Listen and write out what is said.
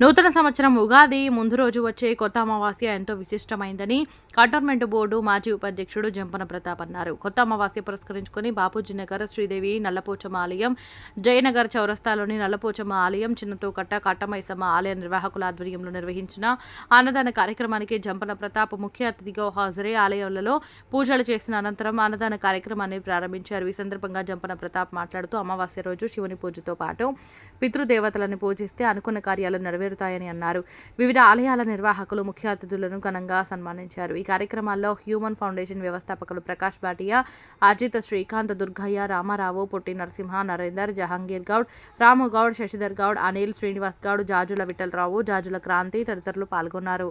నూతన సంవత్సరం ఉగాది ముందు రోజు వచ్చే కొత్త అమావాస్య ఎంతో విశిష్టమైందని కంటోన్మెంట్ బోర్డు మాజీ ఉపాధ్యక్షుడు జంపన ప్రతాప్ అన్నారు. కొత్త అమావాస్య పురస్కరించుకుని బాపూజీ నగర్ శ్రీదేవి నల్లపోచమ్మ ఆలయం జయనగర్ చౌరస్తాలోని నల్లపోచమ్మ ఆలయం చిన్నతోకట్ట కట్టమైసమ్మ ఆలయ నిర్వాహకుల ఆధ్వర్యంలో నిర్వహించిన అన్నదాన కార్యక్రమానికి జంపన ప్రతాప్ ముఖ్య అతిథిగా హాజరై ఆలయాలలో పూజలు చేసిన అనంతరం అన్నదాన కార్యక్రమాన్ని ప్రారంభించారు. ఈ సందర్భంగా జంపన ప్రతాప్ మాట్లాడుతూ అమావాస్య రోజు శివుని పూజతో పాటు పితృదేవతలను పూజిస్తే అనుకున్న కార్యాలు నెరవేరుతాయని అన్నారు. వివిధ ఆలయాల నిర్వాహకులు ముఖ్య అతిథులను ఘనంగా సన్మానించారు. ఈ కార్యక్రమాల్లో హ్యూమన్ ఫౌండేషన్ వ్యవస్థాపకులు ప్రకాష్ భాటియా అజిత్ శ్రీకాంత్ దుర్గయ్య రామారావు పొట్టి నరసింహ నరేందర్ జహాంగీర్ గౌడ్ రాము గౌడ్ శశిధర్ గౌడ్ అనిల్ శ్రీనివాస్ గౌడ్ జాజుల విఠలరావు జాజుల క్రాంతి తదితరులు పాల్గొన్నారు.